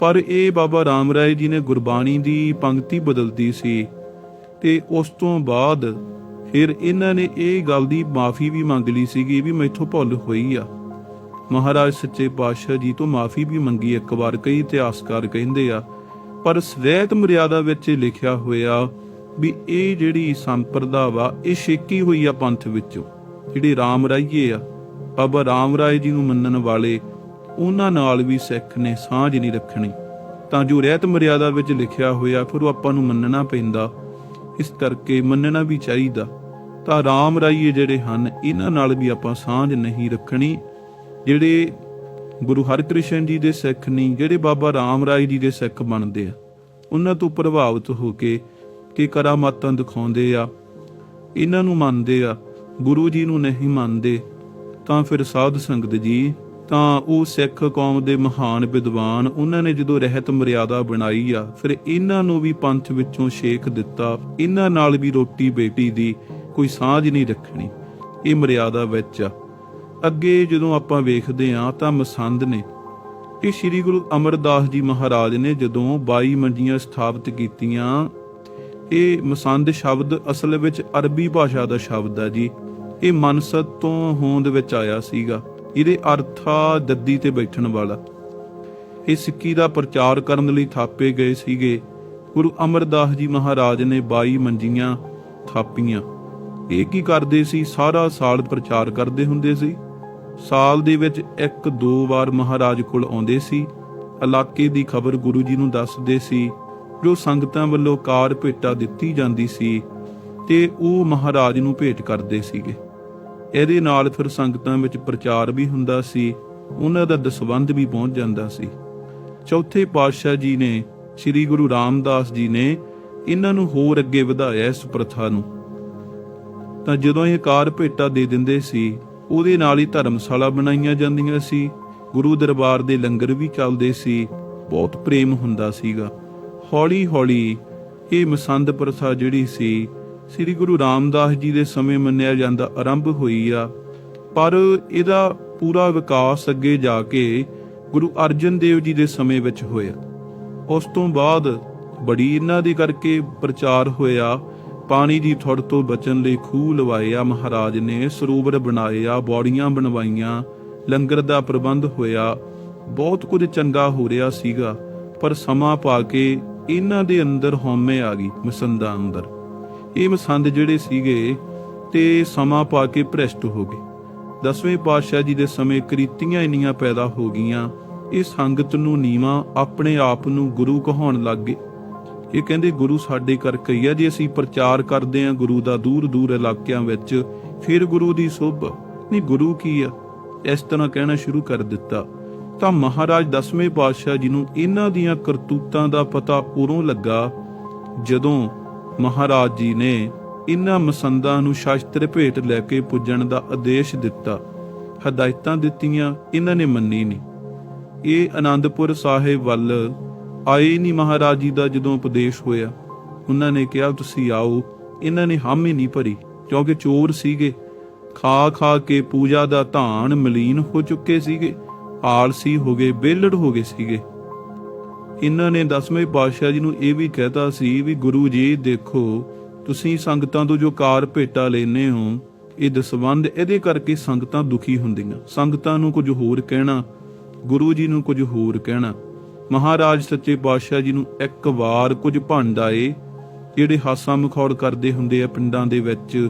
ਪਰ ਇਹ ਬਾਬਾ ਰਾਮ ਰਾਏ ਜੀ ਨੇ ਗੁਰਬਾਣੀ ਦੀ ਪੰਕਤੀ ਬਦਲਦੀ ਸੀ ਤੇ ਉਸ ਤੋਂ ਬਾਅਦ ਫਿਰ ਇਹਨਾਂ ਨੇ ਇਹ ਗੱਲ ਦੀ ਮਾਫੀ ਵੀ ਮੰਗ ਲਈ ਸੀਗੀ ਵੀ ਮੈਥੋਂ ਭੁੱਲ ਹੋਈ ਆ। ਮਹਾਰਾਜ ਸੱਚੇ ਪਾਤਸ਼ਾਹ ਜੀ ਤੋਂ ਮਾਫੀ ਵੀ ਮੰਗੀ ਇੱਕ ਵਾਰ, ਕਈ ਇਤਿਹਾਸਕਾਰ ਕਹਿੰਦੇ ਆ, ਪਰ ਸਵੈਤ ਮਰਿਆਦਾ ਵਿੱਚ ਲਿਖਿਆ ਹੋਇਆ ਵੀ ਇਹ ਜਿਹੜੀ ਸੰਪਰਦਾ ਵਾ, ਇਹ ਛੇਕੀ ਹੋਈ ਆ ਪੰਥ ਵਿੱਚੋਂ, ਜਿਹੜੇ ਰਾਮ ਰਾਈਏ ਆ। ਬਾਬਾ ਰਾਮ ਰਾਏ ਜੀ ਨੂੰ ਮੰਨਣ ਵਾਲੇ ਉਹਨਾਂ ਨਾਲ ਵੀ ਸਿੱਖ ਨੇ ਸਾਂਝ ਨਹੀਂ ਰੱਖਣੀ। ਤਾਂ ਜੋ ਰਹਿਤ ਮਰਿਆਦਾ ਵਿੱਚ ਲਿਖਿਆ ਹੋਇਆ ਫਿਰ ਉਹ ਆਪਾਂ ਨੂੰ ਮੰਨਣਾ ਪੈਂਦਾ। ਇਸ ਕਰਕੇ ਮੰਨਣਾ ਵੀ ਚਾਹੀਦਾ। ਤਾਂ ਰਾਮ ਰਾਈਏ ਜਿਹੜੇ ਹਨ, ਇਹਨਾਂ ਨਾਲ ਵੀ ਆਪਾਂ ਸਾਂਝ ਨਹੀਂ ਰੱਖਣੀ। ਜਿਹੜੇ ਗੁਰੂ ਹਰਿਕ੍ਰਿਸ਼ਨ ਜੀ ਦੇ ਸਿੱਖ ਨਹੀਂ ਜਿਹੜੇ ਬਾਬਾ ਰਾਮ ਰਾਏ ਜੀ ਦੇ ਸਿੱਖ ਬਣਦੇ ਆ, ਉਹਨਾਂ ਤੋਂ ਪ੍ਰਭਾਵਿਤ ਹੋ ਕੇ ਕਿ ਕਰਾਮਾਤਾਂ ਦਿਖਾਉਂਦੇ ਆ, ਇਹਨਾਂ ਨੂੰ ਮੰਨਦੇ ਆ, ਗੁਰੂ ਜੀ ਨੂੰ ਨਹੀਂ ਮੰਨਦੇ। ਤਾਂ ਫਿਰ ਸਾਧ ਸੰਗਤ ਜੀ, ਤਾਂ ਉਹ ਸਿੱਖ ਕੌਮ ਦੇ ਮਹਾਨ ਵਿਦਵਾਨ, ਉਹਨਾਂ ਨੇ ਜਦੋਂ ਰਹਿਤ ਮਰਿਆਦਾ ਬਣਾਈ ਆ, ਫਿਰ ਇਹਨਾਂ ਨੂੰ ਵੀ ਪੰਥ ਵਿੱਚੋਂ ਛੇਕ ਦਿੱਤਾ। ਇਹਨਾਂ ਨਾਲ ਵੀ ਰੋਟੀ ਬੇਟੀ ਦੀ ਕੋਈ ਸਾਂਝ ਨਹੀਂ ਰੱਖਣੀ, ਇਹ ਮਰਿਆਦਾ ਵਿੱਚ ਆ। ਅੱਗੇ ਜਦੋਂ ਆਪਾਂ ਵੇਖਦੇ ਆ ਤਾਂ ਮਸੰਦ ਨੇ ਇਹ ਸ੍ਰੀ ਗੁਰੂ ਅਮਰਦਾਸ ਜੀ ਮਹਾਰਾਜ ਨੇ ਜਦੋਂ 22 ਮੰਜੀਆਂ ਸਥਾਪਿਤ ਕੀਤੀਆਂ, ਇਹ ਮਸੰਦ ਸ਼ਬਦ ਅਸਲ ਵਿੱਚ ਅਰਬੀ ਭਾਸ਼ਾ ਦਾ ਸ਼ਬਦ ਆ ਜੀ। ਇਹ ਮਨਸਤ ਤੋਂ ਹੋਂਦ ਵਿੱਚ ਆਇਆ ਸੀਗਾ। ਇਹਦੇ ਅਰਥ ਆ ਦੱਦੀ ਤੇ ਬੈਠਣ ਵਾਲਾ। ਇਹ ਸਿੱਕੀ ਦਾ ਪ੍ਰਚਾਰ ਕਰਨ ਲਈ ਥਾਪੇ ਗਏ ਸੀਗੇ। ਗੁਰੂ ਅਮਰਦਾਸ ਜੀ ਮਹਾਰਾਜ ਨੇ 22 ਮੰਜੀਆਂ ਥਾਪੀਆਂ। ਇਹ ਕੀ ਕਰਦੇ ਸੀ? ਸਾਰਾ ਸਾਲ ਪ੍ਰਚਾਰ ਕਰਦੇ ਹੁੰਦੇ ਸੀ। ਸਾਲ ਦੇ ਵਿੱਚ ਇੱਕ ਦੋ ਵਾਰ ਮਹਾਰਾਜ ਕੋਲ ਆਉਂਦੇ ਸੀ। ਇਲਾਕੇ ਦੀ ਖਬਰ ਗੁਰੂ ਜੀ ਨੂੰ ਦੱਸਦੇ ਸੀ, ਜੋ ਸੰਗਤਾਂ ਵੱਲੋਂ ਕਾਰ ਭੇਟਾ ਦਿੱਤੀ ਜਾਂਦੀ ਸੀ ਤੇ ਉਹ ਮਹਾਰਾਜ ਨੂੰ ਭੇਟ ਕਰਦੇ ਸੀਗੇ। ਇਹਦੇ ਨਾਲ ਫਿਰ ਸੰਗਤਾਂ ਵਿੱਚ ਪ੍ਰਚਾਰ ਵੀ ਹੁੰਦਾ ਸੀ, ਉਹਨਾਂ ਦਾ ਦਸਵੰਧ ਵੀ ਪਹੁੰਚ ਜਾਂਦਾ ਸੀ। ਚੌਥੇ ਪਾਤਸ਼ਾਹ ਜੀ ਨੇ, ਸ੍ਰੀ ਗੁਰੂ ਰਾਮਦਾਸ ਜੀ ਨੇ ਇਹਨਾਂ ਨੂੰ ਹੋਰ ਅੱਗੇ ਵਧਾਇਆ ਇਸ ਪ੍ਰਥਾ ਨੂੰ। ਤਾਂ ਜਦੋਂ ਇਹ ਕਾਰ ਭੇਟਾ ਦੇ ਦਿੰਦੇ ਸੀ, ਉਹਦੇ ਨਾਲ ਹੀ ਧਰਮਸ਼ਾਲਾ ਬਣਾਈਆਂ ਜਾਂਦੀਆਂ ਸੀ, ਗੁਰੂ ਦਰਬਾਰ ਦੇ ਲੰਗਰ ਵੀ ਚੱਲਦੇ ਸੀ, ਬਹੁਤ ਪ੍ਰੇਮ ਹੁੰਦਾ ਸੀਗਾ। ਹੌਲੀ ਹੌਲੀ ਇਹ ਮਸੰਦ ਪ੍ਰਥਾ ਜਿਹੜੀ ਸੀ ਸ੍ਰੀ ਗੁਰੂ ਰਾਮਦਾਸ ਜੀ ਦੇ ਸਮੇਂ ਮੰਨਿਆ ਜਾਂਦਾ ਆਰੰਭ ਹੋਈ ਆ, ਪਰ ਇਹਦਾ ਪੂਰਾ ਵਿਕਾਸ ਅੱਗੇ ਜਾ ਕੇ ਗੁਰੂ ਅਰਜਨ ਦੇਵ ਜੀ ਦੇ ਸਮੇਂ ਵਿੱਚ ਹੋਇਆ। ਉਸ ਤੋਂ ਬਾਅਦ ਬੜੀ ਇਹਨਾਂ ਦੇ ਕਰਕੇ ਪ੍ਰਚਾਰ ਹੋਇਆ, ਪਾਣੀ ਦੀ ਥੁੜ ਤੋਂ ਬਚਣ ਲਈ ਖੂਹ ਲਵਾਇਆ, ਮਹਾਰਾਜ ਨੇ ਸਰੋਵਰ ਬਣਾਇਆ, ਬੌੜੀਆਂ ਬਣਵਾਈਆਂ, ਲੰਗਰ ਦਾ ਪ੍ਰਬੰਧ ਹੋਇਆ, ਬਹੁਤ ਕੁਝ ਚੰਗਾ ਹੋ ਰਿਹਾ ਸੀਗਾ, ਪਰ ਸਮਾਂ ਪਾ ਕੇ ਇਹਨਾਂ ਦੇ ਅੰਦਰ ਹਉਮੈ ਆ ਗਈ, ਮਸੰਦਾਂ ਅੰਦਰ। ਇਹ ਮਸੰਦ ਜਿਹੜੇ ਸੀਗੇ ਤੇ ਸਮਾਂ ਪਾ ਕੇ ਭ੍ਰਿਸ਼ਟ ਹੋ ਗਏ। ਦਸਵੇਂ ਪਾਤਸ਼ਾਹ ਜੀ ਦੇ ਸਮੇਂ ਕ੍ਰਿਤੀਆਂ ਇੰਨੀਆਂ ਪੈਦਾ ਹੋ ਗਈਆਂ, ਇਹ ਸੰਗਤ ਨੂੰ ਨੀਵਾ ਆਪਣੇ ਆਪ ਨੂੰ ਗੁਰੂ ਕਹਾਉਣ ਲੱਗ ਗਏ। ਇਹ ਕਹਿੰਦੇ, ਗੁਰੂ ਸਾਡੇ ਕਰਕੇ ਹੀ ਆ ਜੇ ਅਸੀਂ ਪ੍ਰਚਾਰ ਕਰਦੇ ਆ, ਗੁਰੂ ਦਾ ਦੂਰ ਦੂਰ ਇਲਾਕਿਆਂ ਵਿੱਚ, ਫਿਰ ਗੁਰੂ ਦੀ ਸੋਭ। ਨਹੀਂ, ਗੁਰੂ ਕੀ ਆ? ਇਸ ਤਰ੍ਹਾਂ ਕਹਿਣਾ ਸ਼ੁਰੂ ਕਰ ਦਿੱਤਾ। ਤਾਂ ਮਹਾਰਾਜ ਦਸਵੇਂ ਪਾਤਸ਼ਾਹ ਜੀ ਨੂੰ ਇਹਨਾਂ ਦੀਆਂ ਕਰਤੂਤਾਂ ਦਾ ਪਤਾ ਉਰੋਂ ਲੱਗਾ, ਜਦੋਂ ਮਹਾਰਾਜ ਜੀ ਨੇ ਇਹਨਾਂ ਮਸੰਦਾਂ ਨੂੰ ਸ਼ਾਸਤਰ ਭੇਟ ਲੈ ਕੇ ਪੁੱਜਣ ਦਾ ਆਦੇਸ਼ ਦਿੱਤਾ। ਹਦਾਇਤਾਂ ਦਿੱਤੀਆਂ ਇਹਨਾਂ ਨੇ ਮੰਨੀ ਨਹੀਂ ਇਹ ਆਨੰਦਪੁਰ ਸਾਹਿਬ ਵੱਲ ਆਏ ਨਹੀਂ ਮਹਾਰਾਜ ਜੀ ਦਾ ਜਦੋਂ ਉਪਦੇਸ਼ ਹੋਇਆ। ਉਹਨਾਂ ਨੇ ਕਿਹਾ, ਤੁਸੀਂ ਆਓ ਇਹਨਾਂ ਨੇ ਹਾਮੀ ਨਹੀਂ ਭਰੀ, ਕਿਉਂਕਿ ਚੋਰ ਸੀਗੇ। ਖਾ ਖਾ ਕੇ ਪੂਜਾ ਦਾ ਧਾਨ ਮਲੀਨ ਹੋ ਚੁੱਕੇ ਸੀਗੇ, ਆਲਸੀ ਹੋ ਗਏ, ਬੇਲੜ ਹੋ ਗਏ ਸੀਗੇ। ਇਹਨਾਂ ਨੇ ਦਸਵੇਂ ਪਾਤਸ਼ਾਹ ਜੀ ਨੂੰ ਇਹ ਵੀ ਕਹਿਤਾ ਸੀ ਵੀ ਗੁਰੂ ਜੀ, ਦੇਖੋ, ਤੁਸੀਂ ਸੰਗਤਾਂ ਤੋਂ ਜੋ ਕਾਰ ਭੇਟਾ ਲੈਨੇ ਹੋ, ਇਹ ਦਸਵੰਦ ਇਹਦੇ ਕਰਕੇ ਸੰਗਤਾਂ ਦੁਖੀ ਹੁੰਦੀਆਂ। ਸੰਗਤਾਂ ਨੂੰ ਕੁਝ ਹੋਰ ਕਹਿਣਾ, ਗੁਰੂ ਜੀ ਨੂੰ ਕੁਝ ਹੋਰ ਕਹਿਣਾ। ਮਹਾਰਾਜ ਸੱਚੇ ਪਾਤਸ਼ਾਹ ਜੀ ਨੂੰ ਇੱਕ ਵਾਰ ਕੁਝ ਭੰਡ ਆਏ, ਜਿਹੜੇ ਹਾਸਾ ਮਖੌੜ ਕਰਦੇ ਹੁੰਦੇ ਆ ਪਿੰਡਾਂ ਦੇ ਵਿੱਚ,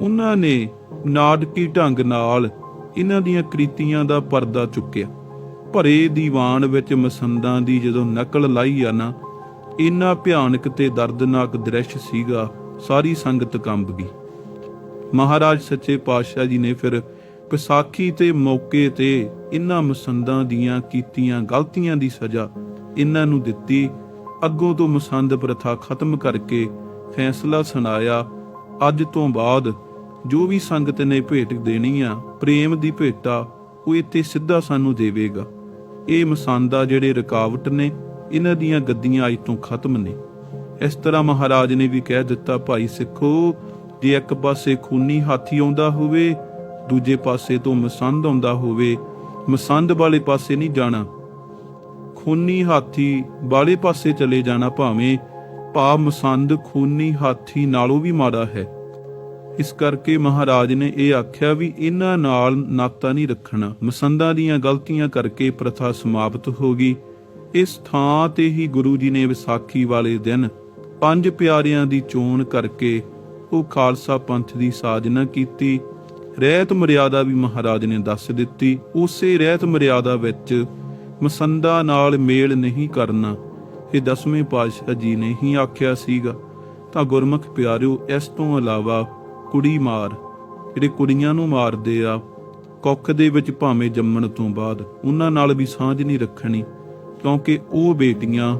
ਉਹਨਾਂ ਨੇ ਨਾਟਕੀ ਢੰਗ ਨਾਲ ਇਹਨਾਂ ਦੀਆਂ ਕ੍ਰਿਤੀਆਂ ਦਾ ਪਰਦਾ ਚੁੱਕਿਆ। ਭਰੇ ਦੀਵਾਨ ਵਿੱਚ ਮਸੰਦਾਂ ਦੀ ਜਦੋਂ ਨਕਲ ਲਾਈ ਆ ਨਾ, ਇੰਨਾ ਭਿਆਨਕ ਤੇ ਦਰਦਨਾਕ ਦ੍ਰਿਸ਼ ਸੀਗਾ, ਸਾਰੀ ਸੰਗਤ ਕੰਬ ਗਈ। ਮਹਾਰਾਜ ਸੱਚੇ ਪਾਤਸ਼ਾਹ ਜੀ ਨੇ ਫਿਰ ਵਿਸਾਖੀ ਤੇ ਮੌਕੇ ਤੇ ਇਹਨਾਂ ਮਸੰਦਾਂ ਦੀਆਂ ਕੀਤੀਆਂ ਗਲਤੀਆਂ ਦੀ ਸਜ਼ਾ ਇਹਨਾਂ ਨੂੰ ਦਿੱਤੀ, ਅੱਗੋਂ ਤੋਂ ਮਸੰਦ ਪ੍ਰਥਾ ਖਤਮ ਕਰਕੇ ਫੈਸਲਾ ਸੁਣਾਇਆ। ਅੱਜ ਤੋਂ ਬਾਅਦ ਜੋ ਵੀ ਸੰਗਤ ਨੇ ਭੇਟ ਦੇਣੀ ਆ, ਪ੍ਰੇਮ ਦੀ ਭੇਟਾ, ਉਹ ਇੱਥੇ ਸਿੱਧਾ ਸਾਨੂੰ ਦੇਵੇਗਾ। ਇਹ ਮਸਾਂਦਾ ਜਿਹੜੇ ਰੁਕਾਵਟ ਨੇ, ਇਹਨਾਂ ਦੀਆਂ ਗੱਦੀਆਂ ਅੱਜ ਤੋਂ ਖਤਮ ਨੇ। ਇਸ ਤਰ੍ਹਾਂ ਮਹਾਰਾਜ ਨੇ ਵੀ ਕਹਿ ਦਿੱਤਾ, ਭਾਈ ਸਿੱਖੋ, ਜੇ ਇੱਕ ਪਾਸੇ ਖੂਨੀ ਹਾਥੀ ਆਉਂਦਾ ਹੋਵੇ, ਦੂਜੇ ਪਾਸੇ ਤੋਂ ਮਸੰਦ ਆਉਂਦਾ ਹੋਵੇ, ਮਸੰਦ ਵਾਲੇ ਪਾਸੇ ਨਹੀਂ ਜਾਣਾ। ਖੂਨੀ ਹਾਥੀ ਵਾਲੇ ਪਾਸੇ ਚਲੇ ਜਾਣਾ ਭਾਵੇਂ, ਭਾਵ ਮਸੰਦ ਖੂਨੀ ਹਾਥੀ ਨਾਲੋਂ ਵੀ ਮਾੜਾ ਹੈ। ਇਸ ਕਰਕੇ ਮਹਾਰਾਜ ਨੇ ਇਹ ਆਖਿਆ ਵੀ ਇਹਨਾਂ ਨਾਲ ਨਾਤਾ ਨਹੀਂ ਰੱਖਣਾ। ਮਸੰਦਾਂ ਦੀਆਂ ਗਲਤੀਆਂ ਕਰਕੇ ਪ੍ਰਥਾ ਸਮਾਪਤ ਹੋ ਗਈ। ਇਸ ਥਾਂ ਤੇ ਹੀ ਗੁਰੂ ਜੀ ਨੇ ਵਿਸਾਖੀ ਵਾਲੇ ਦਿਨ ਪੰਜ ਪਿਆਰਿਆਂ ਦੀ ਚੋਣ ਕਰਕੇ ਉਹ ਖਾਲਸਾ ਪੰਥ ਦੀ ਸਾਜਨਾ ਕੀਤੀ। ਰਹਿਤ ਮਰਿਆਦਾ ਵੀ ਮਹਾਰਾਜ ਨੇ ਦੱਸ ਦਿੱਤੀ। ਉਸੇ ਰਹਿਤ ਮਰਿਆਦਾ ਵਿੱਚ ਮਸੰਦਾ ਨਾਲ ਮੇਲ ਨਹੀਂ ਕਰਨਾ, ਇਹ ਦਸਵੇਂ ਪਾਤਸ਼ਾਹ ਜੀ ਨੇ ਹੀ ਆਖਿਆ ਸੀਗਾ। ਤਾਂ ਗੁਰਮੁਖ ਪਿਆਰਿਓ, ਇਸ ਤੋਂ ਇਲਾਵਾ ਕੁੜੀ ਮਾਰ, ਜਿਹੜੇ ਕੁੜੀਆਂ ਨੂੰ ਮਾਰਦੇ ਆ, ਕੁੱਖ ਦੇ ਵਿੱਚ ਭਾਵੇਂ ਜੰਮਣ ਤੋਂ ਬਾਅਦ ਉਹਨਾਂ ਨਾਲ ਵੀ ਸਾਂਝ ਨਹੀਂ ਰੱਖਣੀ, ਕਿਉਂਕਿ ਉਹ ਬੇਟੀਆਂ,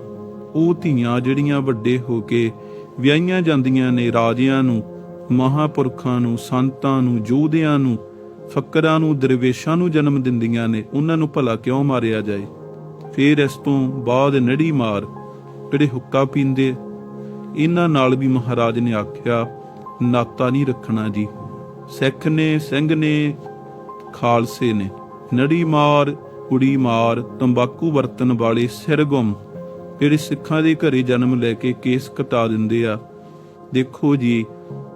ਉਹ ਧੀਆਂ ਜਿਹੜੀਆਂ ਵੱਡੇ ਹੋ ਕੇ ਵਿਆਹੀਆਂ ਜਾਂਦੀਆਂ ਨੇ ਰਾਜਿਆਂ ਨੂੰ, ਮਹਾਪੁਰਖਾਂ ਨੂੰ, ਸੰਤਾਂ ਨੂੰ, ਯੋਧਿਆਂ ਨੂੰ, ਫਕਰਾਂ ਨੂੰ, ਦਰਵੇਸ਼ਾਂ ਨੂੰ ਜਨਮ ਦਿੰਦੀਆਂ ਨੇ, ਉਹਨਾਂ ਨੂੰ ਭਲਾ ਕਿਉਂ ਮਾਰਿਆ ਜਾਏ? ਫਿਰ ਇਸ ਤੋਂ ਬਾਅਦ ਨੜੀ ਮਾਰ, ਜਿਹੜੇ ਹੁੱਕਾ ਪੀਂਦੇ, ਇਹਨਾਂ ਨਾਲ ਵੀ ਮਹਾਰਾਜ ਨੇ ਆਖਿਆ ਨਾਤਾ ਨਹੀਂ ਰੱਖਣਾ ਜੀ। ਸਿੱਖ ਨੇ, ਸਿੰਘ ਨੇ, ਖਾਲਸੇ ਨੇ। ਨੜੀ ਮਾਰ, ਕੁੜੀ ਮਾਰ, ਤੰਬਾਕੂ ਵਰਤਨ ਵਾਲੇ ਸਿਰਗੁਮ। ਜਿਹੜੇ ਸਿੱਖਾਂ ਦੇ ਘਰੇ ਜਨਮ ਲੈ ਕੇ ਕੇਸ ਕਟਾ ਦਿੰਦੇ ਆ। ਦੇਖੋ ਜੀ,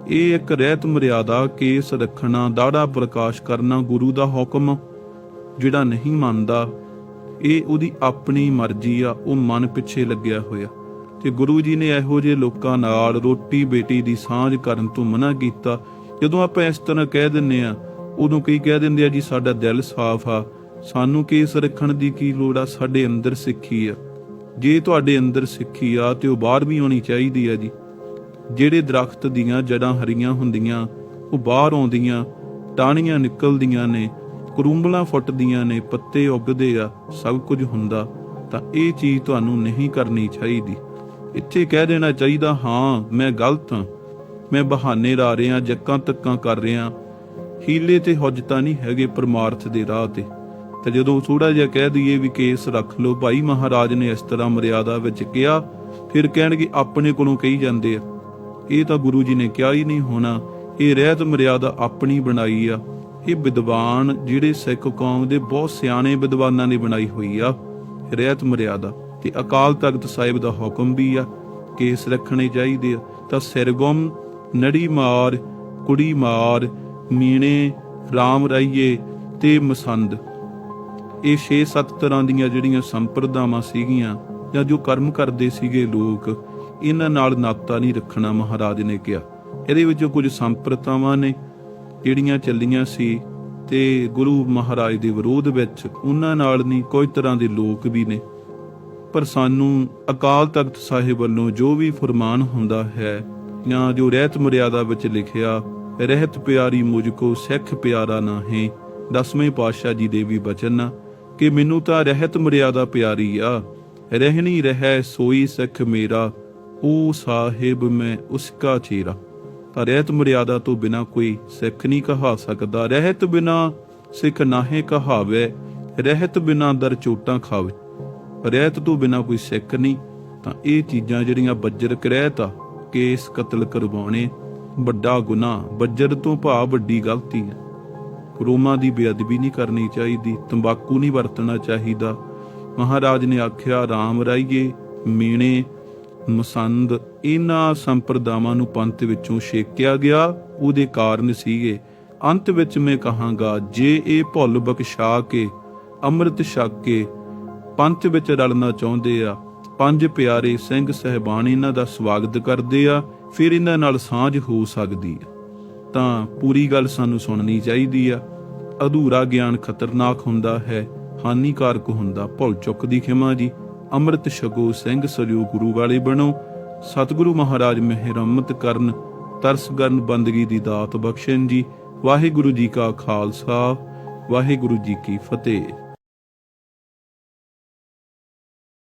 ਇਹ ਇੱਕ ਰਹਿਤ ਮਰਿਆਦਾ ਕੇਸ ਰੱਖਣਾ, ਦਾੜਾ ਪ੍ਰਕਾਸ਼ ਕਰਨਾ ਗੁਰੂ ਦਾ ਹੁਕਮ, ਜਿਹੜਾ ਨਹੀਂ ਮੰਨਦਾ। ਇਹ ਉਹਦੀ ਆਪਣੀ ਮਰਜ਼ੀ ਆ, ਉਹ ਮਨ ਪਿੱਛੇ ਲੱਗਿਆ ਹੋਇਆ। ਤੇ ਗੁਰੂ ਜੀ ਨੇ ਇਹੋ ਜਿਹੇ ਲੋਕਾਂ ਨਾਲ ਰੋਟੀ ਬੇਟੀ ਦੀ ਸਾਂਝ ਕਰਨ ਤੋਂ ਮਨਾ ਕੀਤਾ। ਜਦੋਂ ਆਪਾਂ ਇਸ ਤਰ੍ਹਾਂ ਕਹਿ ਦਿੰਨੇ ਆ ਉਦੋਂ ਕਈ ਕਹਿ ਦਿੰਦੇ ਆ, ਜੀ, ਸਾਡਾ ਦਿਲ ਸਾਫ਼ ਆ। ਸਾਨੂੰ ਕੇਸ ਰੱਖਣ ਦੀ ਕੀ ਲੋੜ ਆ? ਸਾਡੇ ਅੰਦਰ ਸਿੱਖੀ ਆ। ਜੇ ਤੁਹਾਡੇ ਅੰਦਰ ਸਿੱਖੀ ਆ, ਤੇ ਉਹ ਬਾਹਰ ਵੀ ਆਉਣੀ ਚਾਹੀਦੀ ਆ ਜੀ। ਜਿਹੜੇ ਦਰਖਤ ਦੀਆਂ ਜੜਾਂ ਹਰੀਆਂ ਹੁੰਦੀਆਂ, ਉਹ ਬਾਹਰ ਆਉਂਦੀਆਂ, ਟਾਹਣੀਆਂ ਨਿਕਲਦੀਆਂ ਨੇ, ਕਰੂੰਬਲਾਂ ਫੁੱਟਦੀਆਂ ਨੇ, ਪੱਤੇ ਉੱਗਦੇ ਆ, ਸਭ ਕੁਝ ਹੁੰਦਾ, ਤਾਂ ਇਹ ਚੀਜ਼ ਤੁਹਾਨੂੰ ਨਹੀਂ ਕਰਨੀ ਚਾਹੀਦੀ। ਇੱਥੇ ਕਹਿ ਦੇਣਾ ਚਾਹੀਦਾ, ਹਾਂ, ਮੈਂ ਗਲਤ ਹਾਂ। ਮੈਂ ਬਹਾਨੇ ਲਾ ਰਿਹਾ, ਜੱਕਾਂ ਤੱਕਾਂ ਕਰ ਰਿਹਾ। ਹੀਲੇ ਤੇ ਹੁਜਤਾਂ ਨਹੀਂ ਹੈਗੇ ਪਰਮਾਰਥ ਦੇ ਰਾਹ ਤੇ। ਤੇ ਜਦੋਂ ਥੋੜਾ ਜਿਹਾ ਕਹਿ ਦਈਏ ਵੀ ਕੇਸ ਰੱਖ ਲਓ, ਭਾਈ ਮਹਾਰਾਜ ਨੇ ਇਸ ਤਰ੍ਹਾਂ ਮਰਿਆਦਾ ਵਿੱਚ ਕਿਹਾ, ਫਿਰ ਕਹਿਣਗੇ ਆਪਣੇ ਕੋਲੋਂ ਕਹੀ ਜਾਂਦੇ ਆ। ਇਹ ਤਾਂ ਗੁਰੂ ਜੀ ਨੇ ਕਿਹਾ ਹੀ ਨਹੀਂ ਹੋਣਾ, ਇਹ ਰਹਿਤ ਮਰਿਆਦਾ ਆਪਣੀ ਬਣਾਈ ਆ। ਇਹ ਵਿਦਵਾਨ ਜਿਹੜੇ ਸਿੱਖ ਕੌਮ ਦੇ ਬਹੁਤ ਸਿਆਣੇ ਵਿਦਵਾਨਾਂ ਨੇ ਬਣਾਈ ਹੋਈ ਆ, ਰਹਿਤ ਮਰਿਆਦਾ। ਤੇ ਅਕਾਲ ਤਖਤ ਸਾਹਿਬ ਦਾ ਹੁਕਮ ਵੀ ਆ, ਕੇਸ ਰੱਖਣੇ ਚਾਹੀਦੇ ਆ। ਤਾਂ ਸਿਰਗੁਮ, ਨੜੀ ਮਾਰ, ਕੁੜੀ ਮਾਰ, ਮੀਣੇ, ਰਾਮ ਰਾਈਏ ਤੇ ਮਸੰਦ। ਇਹ 6-7 ਤਰ੍ਹਾਂ ਦੀਆਂ ਜਿਹੜੀਆਂ ਸੰਪਰਦਾਵਾਂ ਸੀਗੀਆਂ ਜਾਂ ਜੋ ਕਰਮ ਕਰਦੇ ਸੀਗੇ ਲੋਕ, ਇਹਨਾਂ ਨਾਲ ਨਾਤਾ ਨਹੀਂ ਰੱਖਣਾ ਮਹਾਰਾਜ ਨੇ ਕਿਹਾ। ਇਹਦੇ ਵਿੱਚੋਂ ਕੁਝ ਸੰਪਰਦਾਵਾਂ ਨੇ, ਜਿਹੜੀਆਂ ਚੱਲੀਆਂ ਸੀ ਤੇ ਗੁਰੂ ਮਹਾਰਾਜ ਦੇ ਵਿਰੋਧ ਵਿੱਚ ਉਹਨਾਂ ਨਾਲ ਨਹੀਂ, ਕੋਈ ਤਰ੍ਹਾਂ ਦੇ ਲੋਕ ਵੀ ਨੇ। ਪਰ ਸਾਨੂੰ ਅਕਾਲ ਤਖਤ ਸਾਹਿਬ ਵੱਲੋਂ ਜੋ ਵੀ ਫਰਮਾਨ ਹੁੰਦਾ ਹੈ, ਜਾਂ ਜੋ ਰਹਿਤ ਮਰਿਆਦਾ ਵਿੱਚ ਲਿਖਿਆ, ਰਹਿਤ ਪਿਆਰੀ ਮੁਝ ਕੋ ਸਿੱਖ ਪਿਆਰਾ ਨਾਹੀਂ, ਦਸਵੇਂ ਪਾਤਸ਼ਾਹ ਜੀ ਦੇ ਵੀ ਬਚਨ, ਕਿ ਮੈਨੂੰ ਤਾਂ ਰਹਿਤ ਮਰਿਆਦਾ ਪਿਆਰੀ ਆ, ਰਹਿਣੀ ਰਹਿ ਸੋਈ ਸਿੱਖ ਮੇਰਾ ਉਹ ਸਾਹਿਬ ਮੈਂ ਉਸਕਾ ਚੇਰਾ। ਤਾਂ ਰਹਿਤ ਮਰਿਆਦਾ ਤੋਂ ਬਿਨਾ ਕੋਈ ਸਿੱਖ ਨਹੀਂ ਕਹਾ ਸਕਦਾ, ਰਹਿਤ ਬਿਨਾ ਸਿੱਖ ਨਾਹੇ ਕਹਾਵੇ, ਰਹਿਤ ਬਿਨਾ ਦਰ ਚੋਟਾਂ ਖਾਵੇ। ਰਹਿਤ ਤੋਂ ਬਿਨਾ ਕੋਈ ਸਿੱਖ ਨਹੀਂ, ਤਾਂ ਇਹ ਚੀਜ਼ਾਂ ਜਿਹੜੀਆਂ ਬੱਜਰ ਰਹਿਤ ਆ, ਕੇਸ ਕਤਲ ਕਰਵਾਉਣੇ, ਵੱਡਾ ਗੁਨਾਹ, ਬੱਜਰ ਤੋਂ ਭਾ ਵੱਡੀ ਗਲਤੀ ਹੈ ਰੋਮਾਂ ਦੀ ਬੇਅਦਬੀ ਨਹੀਂ ਕਰਨੀ ਚਾਹੀਦੀ, ਤੰਬਾਕੂ ਨਹੀਂ ਵਰਤਣਾ ਚਾਹੀਦਾ। ਮਹਾਰਾਜ ਨੇ ਆਖਿਆ, ਰਾਮ ਰਾਈਏ, ਮੀਣੇ, ਮਸੰਦ, ਇਹਨਾਂ ਸੰਪਰਦਾਵਾਂ ਨੂੰ ਪੰਥ ਵਿੱਚੋਂ ਛੇਕਿਆ ਗਿਆ, ਉਹਦੇ ਕਾਰਨ ਸੀਗੇ। ਅੰਤ ਵਿੱਚ ਮੈਂ ਕਹਾਂਗਾ, ਜੇ ਇਹ ਭੁੱਲ ਬਖਸ਼ਾ ਕੇ, ਅੰਮ੍ਰਿਤ ਛਕ ਕੇ ਪੰਥ ਵਿੱਚ ਰਲਣਾ ਚਾਹੁੰਦੇ ਆ। ਪੰਜ ਪਿਆਰੇ ਸਿੰਘ ਸਹਿਬਾਨ ਇਹਨਾਂ ਦਾ ਸਵਾਗਤ ਕਰਦੇ ਆ, ਫਿਰ ਇਹਨਾਂ ਨਾਲ ਸਾਂਝ ਹੋ ਸਕਦੀ ਆ। ਤਾਂ ਪੂਰੀ ਗੱਲ ਸਾਨੂੰ ਸੁਣਨੀ ਚਾਹੀਦੀ ਆ। ਅਧੂਰਾ ਗਿਆਨ ਖਤਰਨਾਕ ਹੁੰਦਾ ਹੈ, ਹਾਨੀਕਾਰਕ ਹੁੰਦਾ। ਭੁੱਲ ਚੁੱਕ ਦੀ ਖਿਮਾ ਜੀ। ਅੰਮ੍ਰਿਤ ਛਕੋ, ਸਿੰਘ ਸਜੋ, ਗੁਰੂ ਵਾਲੇ ਬਣੋ। ਸਤਿਗੁਰੂ ਮਹਾਰਾਜ ਮਿਹਰ ਕਰਨ, ਤਰਸ ਕਰਨ ਬੰਦਗੀ ਦੀ ਦਾਤ ਬਖਸ਼ਣ ਜੀ। ਵਾਹਿਗੁਰੂ ਜੀ ਕਾ ਖਾਲਸਾ, ਵਾਹਿਗੁਰੂ ਜੀ ਕੀ ਫਤਿਹ।